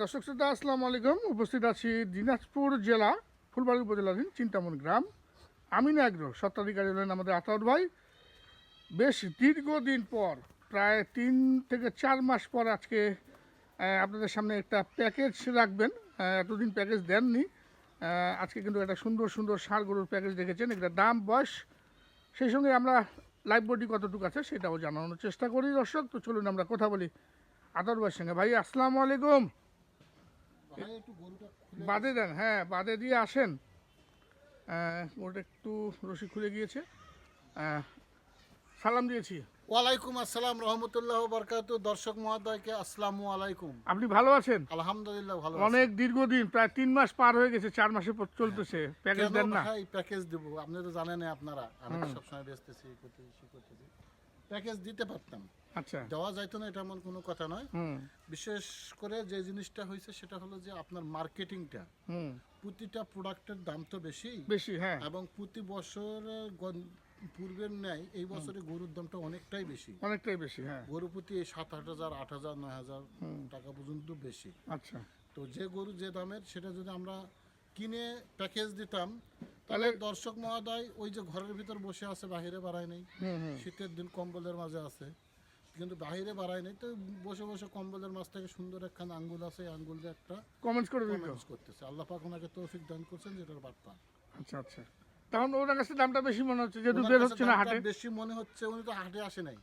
দর্শক শ্রোতা, আসসালামু আলাইকুম। উপস্থিত আছি দিনাজপুর জেলা, ফুলবাড়ি উপজেলাধীন চিন্তামন গ্রাম। আমিন আগ্রহ সত্ত্বাধিকারী হলেন আমাদের আতাউর ভাই। বেশ দীর্ঘদিন পর, প্রায় তিন থেকে চার মাস পর আজকে আপনাদের সামনে একটা প্যাকেজ রাখবেন। এতদিন প্যাকেজ দেননি। আজকে কিন্তু একটা সুন্দর সুন্দর গরুর প্যাকেজ রেখেছেন একটা দাম, বয়স, সেই সঙ্গে আমরা লাইভ বডি কতটুকু আছে সেটাও জানানোর চেষ্টা করি দর্শক। তো চলুন আমরা কথা বলি আদর ভাইয়ের সঙ্গে ভাই আসসালামু আলাইকুম। বাদে দেন হ্যাঁ বাদে দিয়ে আসেন। ওটা একটু রশি খুলে গিয়েছে। সালাম দিয়েছি। ওয়ালাইকুম আসসালাম রহমতুল্লাহ বরকাত। দর্শক মহোদয়কে আসসালামু আলাইকুম। আপনি ভালো আছেন? আলহামদুলিল্লাহ ভালো অনেক দীর্ঘদিন প্রায় তিন মাস পার হয়ে গেছে চার মাসের পর চলতেছে। প্যাকেজ দেন না। প্যাকেজ দেবো? আপনি তো জানেন আপনারা। আমি সবসময় করতেছি করতেছি। প্যাকেজ দিতে পারতাম। আচ্ছা। দেওয়া যাইতো না এটা এমন কোনো কথা নয়। বিশেষ করে যে জিনিসটা হয়েছে সেটা হলো যে আপনার মার্কেটিংটা প্রতিটা প্রোডাক্টের দাম তো বেশি। বেশি হ্যাঁ। এবং প্রতি বছর পূর্বের ন্যায় এই বছরে গরুর দামটা অনেকটাই বেশি। অনেকটাই বেশি হ্যাঁ। গরু প্রতি এই সাত আট হাজার আট হাজার নয় হাজার টাকা পর্যন্ত বেশি। আচ্ছা। তো যে গরু যে দামের সেটা যদি আমরা কিনে প্যাকেজ দিতাম তাহলে দর্শক মহোদয় ওই যে ঘরের ভিতর বসে আছে বাহিরে বাড়ায় নেই। শীতের দিন কম্বলের মাঝে আছে। কিন্তু বাহিরে বাড়ায় নেই তো বসে বসে কম্বলের মাছ থেকে সুন্দর একখান আঙ্গুল আছে আঙ্গুল একটা কমেন্টস করে কমেন্টস করতেছে। আল্লাহ পাক ওনাকে তৌফিক দান করছেন যেটার বার্তা। আচ্ছা আচ্ছা। তখন ওনার কাছে দামটা বেশি মনে হচ্ছে যেহেতু বের হচ্ছে না হাটে। বেশি মনে হচ্ছে উনি তো হাটে আসে নাই।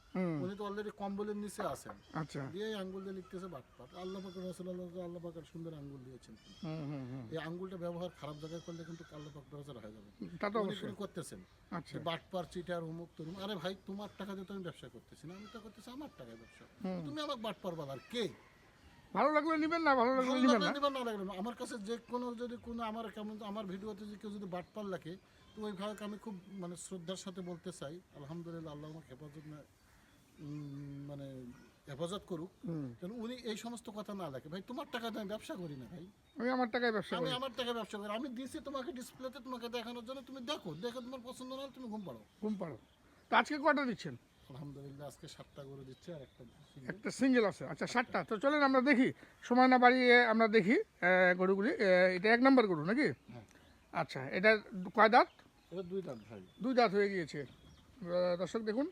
উনি তো অলরেডি কম্বলের নিচে আছেন। আচ্ছা। দিয়ে আঙ্গুল দিয়ে লিখতেছে বাটপাট। আল্লাহ পাকের রসুল্লাহ আল্লাহ পাকের সুন্দর আঙ্গুল দিয়েছেন। হুম হুম এই আঙ্গুলটা ব্যবহার খারাপ জায়গায় করলে কিন্তু আল্লাহ পাক বেজার হয়ে যাবে। তা তো অবশ্যই। করতেছেন। আচ্ছা। যে বাটপার চিটার হুমুক তরুম আরে ভাই তোমার টাকা দিয়ে তো আমি ব্যবসা করতেছি না আমি তো করতেছি আমার টাকায় ব্যবসা। তুমি আমাকে বাটপার বালার কে? ভালো লাগলে নিবেন না ভালো লাগলে নিবেন না। আমার কাছে যে কোনো যদি কোনো আমার কেমন আমার ভিডিওতে যদি কেউ যদি বাটপার লাগে তো ওই ভাইকে আমি খুব মানে শ্রদ্ধার সাথে বলতে চাই। আলহামদুলিল্লাহ আল্লাহ আমাকে হেফাজত না মানে হেফাজত করুক। কেন উনি এই সমস্ত কথা না লাগে ভাই তোমার টাকা আমি ব্যবসা করি না ভাই। আমি আমার টাকায় ব্যবসা আমি আমার টাকায় ব্যবসা করি। আমি দিছি তোমাকে ডিসপ্লেতে তোমাকে দেখানোর জন্য। তুমি দেখো দেখে তোমার পছন্দ না হলে তুমি ঘুম পাড়ো ঘুম পাড়ো তো আজকে কটা দিচ্ছেন? আলহামদুলিল্লাহ আজকে সাতটা করে দিচ্ছে আর একটা একটা সিঙ্গেল আছে। আচ্ছা সাতটা। তো চলেন আমরা দেখি। সময় না বাড়িয়ে আমরা দেখি গরুগুলি। এটা এক নম্বর গরু নাকি? হ্যাঁ। আচ্ছা এটা কয় দাঁত? দুই দাঁত হয়ে গিয়েছে। দর্শক দেখুন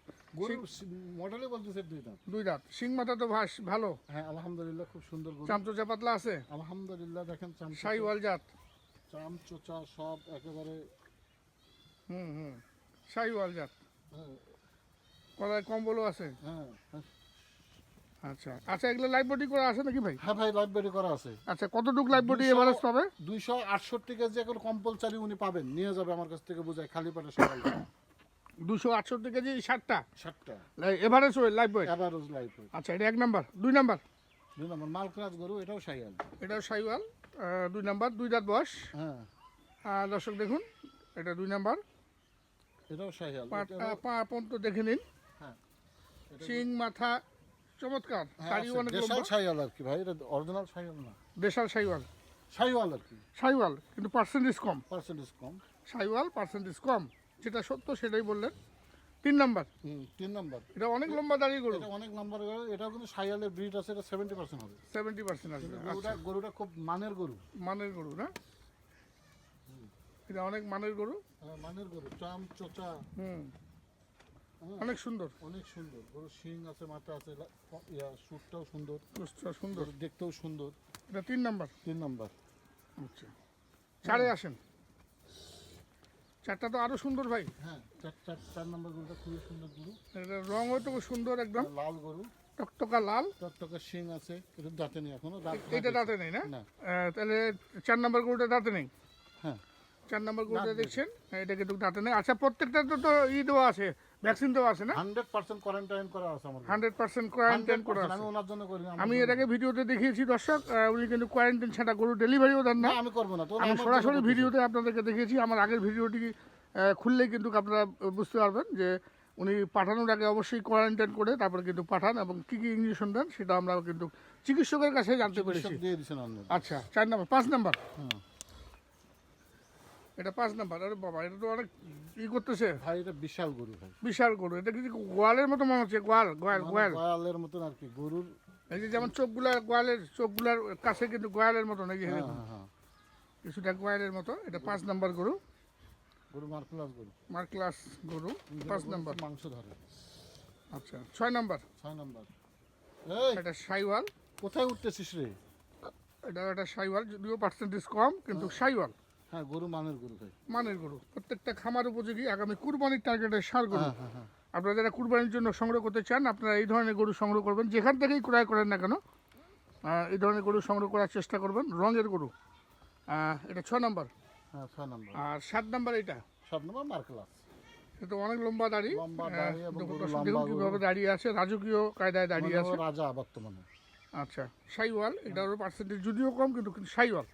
মডেলে বলতেছে দুই দাঁত। দুই দাঁত। শিং মাথা তো ভাস ভালো। হ্যাঁ আলহামদুলিল্লাহ খুব সুন্দর চামচোচা পাতলা আছে? আলহামদুলিল্লাহ দেখেন শাহিওয়াল জাত। চাম চোচা সব একেবারে হুম হুম। শাহিওয়াল জাত। হ্যাঁ, কলায় কম্বলও আছে। হ্যাঁ হ্যাঁ। আচ্ছা। আচ্ছা এগুলো লাইভ বডি করে আছে নাকি ভাই? হ্যাঁ ভাই লাইট বেরি করা আছে। আচ্ছা কতটুকু লাইভ বডি এভারেজ পাবে? দুইশো আটষট্টি কেজি এখন কম্পালসারি উনি পাবেন। নিয়ে যাবে আমার কাছ থেকে বোঝায় খালি পেটে সকাল দুশো আটষট্টি কেজি ষাটটা? সাতটা এভারেজ ওই লাইভ বয় অ্যাভারেজ লাইফ আচ্ছা এটা এক নাম্বার। দুই নাম্বার? দুই নম্বর মালক্রাজ গরু এটাও সাইয়াল। এটাও আহ, দুই নাম্বার দুই দাঁত বয়স। হ্যাঁ। দর্শক দেখুন এটা দুই নাম্বার। এটাও সাইয়াল। পা পা পর্যন্ত দেখে নিন। হ্যাঁ। শিং মাথা চমৎকার। হ্যাঁ, আছে। অনেক দেশাল লম্বা। আর কি ভাই এটা অরিজিনাল সাইয়াল না। দেশাল শাহিওয়াল সাইওয়াল আর কি। শাহিওয়াল কিন্তু পার্সেন্টেজ কম। পার্সেন্টেজ কম। শাহিওয়াল পার্সেন্টেজ কম। যেটা সত্য সেটাই বললেন। তিন নাম্বার। হুম তিন নম্বর। এটা অনেক লম্বা দাঁড়িয়ে গরু। এটা অনেক নাম্বার গরু। এটাও কিন্তু সাইয়ালের ব্রিড আছে এটা সেভেন্টি পার্সেন্ট হবে। সেভেন্টি পার্সেন্ট আসবে গরুটা গরুটা খুব মানের গরু। মানের গরু না? এটা অনেক মানের গরু। হ্যাঁ, মানের গরু। চাম চোচা। হুম। হ্যাঁ, অনেক সুন্দর। অনেক সুন্দর। গরু শিং আছে মাথা আছে ইয়া সুটটাও সুন্দর। সুন্দর। দেখতেও সুন্দর। এটা তিন নাম্বার? তিন নম্বর। আচ্ছা। চারে আসেন। চারটা তো আরও সুন্দর ভাই। হ্যাঁ চার চার চার নম্বর গরুটা খুবই সুন্দর গরু। এটা রঙও তো খুব সুন্দর একদম। লাল গরু। টকটকা লাল। টকটকা শিং আছে এটা দাঁতে নেই এখনও এটা দাঁতে নেই না? তাহলে চার নাম্বার গরুটা দাঁতে নেই? হ্যাঁ। চার নাম্বার গরুটা দেখছেন? এটা কিন্তু দাঁতে নেই। আচ্ছা প্রত্যেকটা তো তো ই দেওয়া আছে। ভ্যাকসিন দেওয়া আছে না? হান্ড্রেড পার্সেন্ট কোয়ারেন্টাইন করা আছে আমার হান্ড্রেড পার্সেন্ট কোয়ারেন্টাইন করা আছে। আমি ওনার জন্য করি আমি আগে ভিডিওতে দেখিয়েছি দর্শক উনি কিন্তু কোয়ারেন্টাইন ছাড়া গরু ডেলিভারিও দেন না। আমি করব না। তো আমি সরাসরি ভিডিওতে আপনাদেরকে দেখিয়েছি আমার আগের ভিডিওটি খুললেই কিন্তু আপনারা বুঝতে পারবেন যে উনি পাঠানোর আগে অবশ্যই কোয়ারেন্টাইন করে তারপরে কিন্তু পাঠান এবং কী কী ইঞ্জেকশন দেন সেটা আমরা কিন্তু চিকিৎসকের কাছে জানতে পেরেছি। আচ্ছা চার নাম্বার পাঁচ নাম্বার। এটা পাঁচ নাম্বার। আরে বাবা এটা তো অনেক ই করতেছে। ভাই এটা বিশাল গরু ভাই। বিশাল গরু। এটা কিন্তু গোয়ালের মতো মনে হচ্ছে? গোয়াল গোয়াল মানে গোয়াল। গোয়ালের মতন আর কি গরুর এই যে যেমন চোখগুলা গোয়ালের চোখগুলার কাছে কিন্তু গোয়ালের মতো নাকি? হ্যাঁ হ্যাঁ হ্যাঁ। কিছুটা গোয়ালের মতো। এটা পাঁচ নাম্বার গরু। গরু মার প্লাস গরু। মার ক্লাস গরু। পাঁচ নাম্বার। মাংস ধরে। আচ্ছা ছয় নাম্বার। ছয় নাম্বার। এটা সাইওয়াল। কোথায় উঠতেছিস রে? এটা একটা সাইওয়াল যদিও পার্সেন্টেজ কম কিন্তু সাইওয়াল। হ্যাঁ গরু মানের গরু ভাই। মানের গরু। প্রত্যেকটা খামার উপযোগী। আগামী কুরবানির টার্গেটের সার গরু। হ্যাঁ হ্যাঁ হ্যাঁ। আপনারা যারা কুরবানির জন্য সংগ্রহ করতে চান আপনারা এই ধরনের গরু সংগ্রহ করবেন। যেখান থেকেই ক্রয় করেন না কেন এই ধরনের গরু সংগ্রহ করার চেষ্টা করবেন। রঙের গরু। এটা ছ নম্বর। হ্যাঁ ছয় নাম্বার। আর সাত নম্বর এটা। সাত নাম্বার মার ক্লাস এটা অনেক লম্বা দাড়ি। দেখুন। কীভাবে দাঁড়িয়ে আছে। রাজকীয় কায়দায় দাঁড়িয়ে আছে। রাজা বর্তমানে। আচ্ছা সাইওয়াল। এটারও পার্সেন্টেজ যদিও কম কিন্তু কিন্তু সাইওয়াল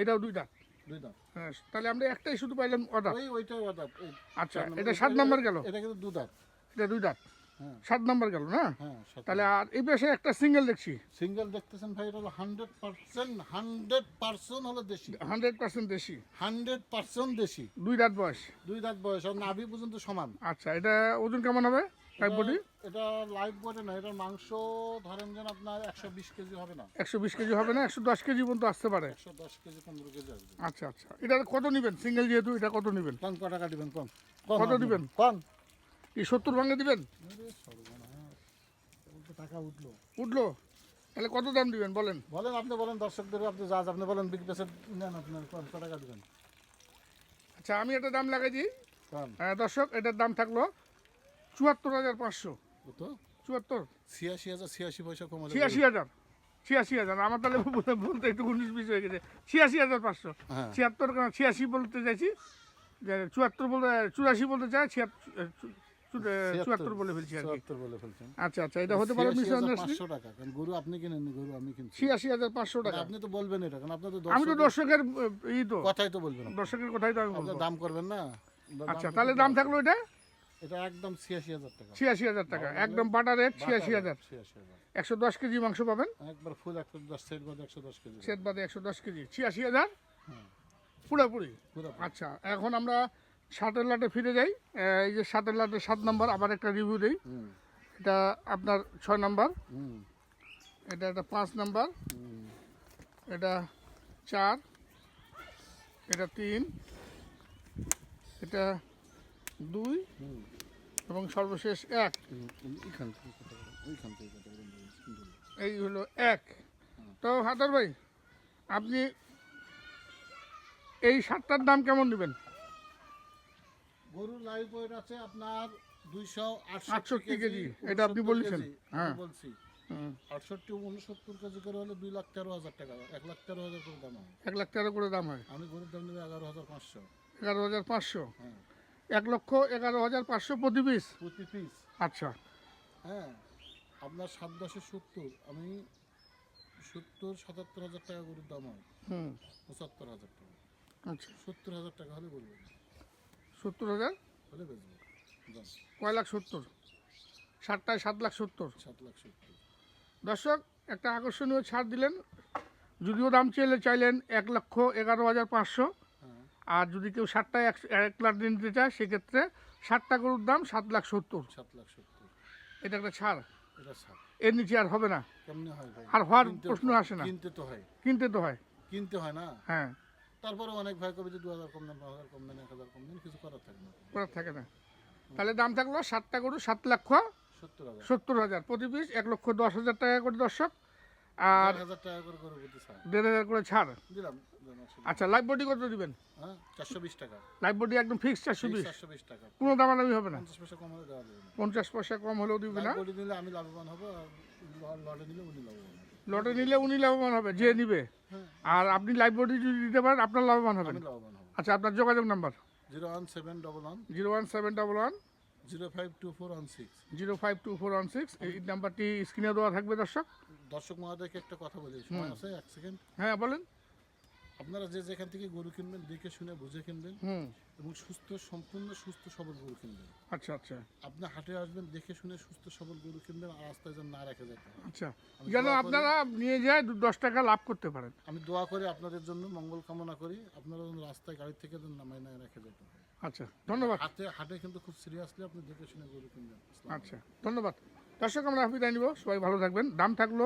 এটাও দুই দাঁত দুই দাঁত। হ্যাঁ তাহলে আমরা একটাই শুধু পাইলাম অর্ডার ওই ওইটাই এই আচ্ছা এটা সাত নম্বর গেল? এটা কিন্তু দু দাঁত। এটা দুই দাঁত? হ্যাঁ। সাত নম্বর গেল না? হ্যাঁ তাহলে আর এই পাশে একটা সিঙ্গেল দেখছি। সিঙ্গেল দেখতেছেন ভাই এটা হলো হান্ড্রেড পার্সেন্ট হান্ড্রেড পার্সেন্ট হলো দেশি। হান্ড্রেড পার্সেন্ট দেশি। হান্ড্রেড পার্সেন্ট দেশি। দুই দাঁত বয়স। দুই দাঁত বয়স আর নাভি পর্যন্ত সমান। আচ্ছা এটা ওজন কেমন হবে? টাইপ বডি এটা লাইভ বডি না এটার মাংস ধরেন যেন আপনার একশো বিশ কেজি হবে না। একশো বিশ কেজি হবে না একশো দশ কেজি পর্যন্ত আসতে পারে। একশো দশ কেজি পনেরো কেজি আসবে। আচ্ছা আচ্ছা। এটা কত নেবেন? সিঙ্গেল যেহেতু এটা কত নেবেন? কম ক টাকা দিবেন কম। কত দিবেন? কম। কি সত্তর ভাঙে দিবেন? টাকা উঠল। উঠল? তাহলে কত দাম দিবেন? বলেন। বলেন আপনি বলেন দর্শকদের আপনি যা আপনি বলেন বিগ পেসের নেন আপনার কম ক টাকা দিবেন। আচ্ছা আমি একটা দাম লাগাই দিই। দর্শক এটার দাম থাকল চুয়াত্তর হাজার পাঁচশো। কত? চুয়াত্তর। ছিয়াশি হাজার ছিয়াশি পয়সা কমালে ছিয়াশি হাজার। ছিয়াশি হাজার। আমার তাহলে বলতে- একটু উনিশ বিশ হয়ে গেছে। ছিয়াশি হাজার পাঁচশো। হ্যাঁ। ছিয়াত্তর কেন? ছিয়াশি বলতে চাইছি চুয়াত্তর বলতে চুরাশি বলতে চাই চুয়াত্তর বলে ফেলছি আচ্ছা আচ্ছা এটা হতে পারে পাঁচশো টাকা। কারণ গরু আপনি কিনেননি গরু আমি কিনছি। ছিয়াশি হাজার পাঁচশো টাকা। আপনি তো বলবেন এটা কারণ আপনার তো আমি তো দর্শকের দর্শকের ই তো। কথাই তো বলবেন। দর্শকের কথাই তো আমি দাম করবেন না। আচ্ছা তাহলে দাম থাকল এটা? এটা একদম ছিয়াশি হাজার টাকা। ছিয়াশি হাজার টাকা একদম বাটা রেট ছিয়াশি হাজার। একশো দশ কেজি মাংস পাবেন? একবার ফুল একশো দশ সেট বাদে একশো দশ কেজি। সেট বাদে একশো দশ কেজি। ছিয়াশি হাজার? হ্যাঁ। পুরোপুরি? আচ্ছা এখন আমরা সাতের লাটে ফিরে যাই। এই যে সাতের লাটে সাত নম্বর আবার একটা রিভিউ দিই। এটা আপনার ছয় নম্বর। এটা একটা পাঁচ নম্বর। এটা চার। এটা তিন। এটা দুই এবং সর্বশেষ এক। এইখান থেকে এইখান থেকে কথা বলেন, সুন্দর। এই হলো এক। তো হাতার ভাই আপনি এই সাতটার দাম কেমন নেবেন? গরু লাইভ ওয়েট আছে আপনার দুইশো 68 কেজি, এটা আপনি বলেছেন। হ্যাঁ। বলছি। আটষট্টি উনসত্তর কেজি করে হলে দুই লাখ তেরো হাজার টাকা এক লাখ তেরো হাজার করে দাম হয়। এক লাখ তেরো করে দাম হয়। আমি গরুর দাম নেবে এগারো হাজার পাঁচশো। এগারো হাজার পাঁচশো। হ্যাঁ। এক লক্ষ এগারো হাজার পাঁচশো প্রতি পিস প্রতি পিস আচ্ছা। হ্যাঁ আপনার সাত দশে সত্তর আমি সত্তর সাতাত্তর হাজার টাকা গরুর দাম হয়। হুম। পঁচাত্তর হাজার টাকা। আচ্ছা। সত্তর হাজার টাকা হলে গরু সত্তর হাজার? হলে বেচবো। কয় লাখ সত্তর? ষাটটায় সাত লাখ সত্তর। সাত লাখ সত্তর। দর্শক একটা আকর্ষণীয় ছাড় দিলেন। যদিও দাম চাইলে চাইলেন এক লক্ষ এগারো হাজার পাঁচশো। আর যদি কেউ ষাটটায় এক লাখ নিতে চায় সেক্ষেত্রে ষাটটা গরুর দাম সাত লাখ সত্তর। সাত লাখ সত্তর। এটা একটা ছাড়। এটা এর নিচে আর হবে না। কেমনে হয় ভাই? আর হওয়ার প্রশ্ন আসে না। কিনতে তো হয়। কিনতে তো হয়। কিনতে হয় না? হ্যাঁ। তারপরে অনেক ভাই কবে যে দু হাজার কম দেন পাঁচ হাজার কম দেন এক হাজার কম দেন কিছু করার থাকে না। করার থাকে না। তাহলে দাম থাকল সাতটা গরু সাত লক্ষ সত্তর হাজার। সত্তর হাজার। প্রতি পিস এক লক্ষ দশ হাজার টাকা করে দর্শক। আর দেড় হাজার করে ছাড়। আচ্ছা লাইভ বডি কত দিবেন? লাইভ বডি একদম ফিক্স চারশো বিশ? কোনো দামাদামি হবে না? পঞ্চাশ পয়সা কম হলেও দিবে না? আমি লাভবান হব লটে নিলে উনি লাভবান হবে। যে নিবে। হ্যাঁ। আর আপনি লাইভ বডি যদি দিতে পারেন আপনার লাভবান হবেন। আচ্ছা আপনার যোগাযোগ number? Zero one seven double one. Zero one seven double one. Zero five two four one six. Zero five two four one six. এই নাম্বারটি স্ক্রিনে দেওয়া থাকবে দর্শক। দর্শক মহোদয়কে একটা কথা বলি সময় আছে এক সেকেন্ড হ্যাঁ বলেন। আপনারা যে যেখান থেকে গরু কিনবেন দেখে শুনে বুঝে কিনবেন এবং সুস্থ সম্পূর্ণ সুস্থ সবল গরু কিনবেন। আচ্ছা আচ্ছা। আপনি হাটে আসবেন দেখে শুনে সুস্থ সবল গরু কিনবেন আর রাস্তায় যেন না রেখে যেতে আচ্ছা। যেন আপনারা নিয়ে যায় দশ টাকা লাভ করতে পারেন। আমি দোয়া করি আপনাদের জন্য মঙ্গল কামনা করি আপনারা যেন রাস্তায় গাড়ি থেকে যেন নামাই না রেখে যেতে আচ্ছা ধন্যবাদ। হাটে হাটে কিন্তু খুব সিরিয়াসলি আপনি দেখে শুনে গরু কিনবেন। আচ্ছা ধন্যবাদ। দর্শক, আমরা বিদায় নিব। সবাই ভালো থাকবেন। দাম থাকল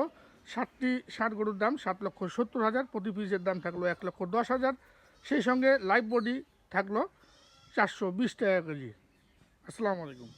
সাতটি ষাট গরুর দাম, সাত লক্ষ সত্তর হাজার। প্রতি পিসের দাম থাকল এক লক্ষ দশ হাজার। সেই সঙ্গে লাইফ বডি থাকল চারশো বিশ টাকা কেজি। আসসালামু আলাইকুম।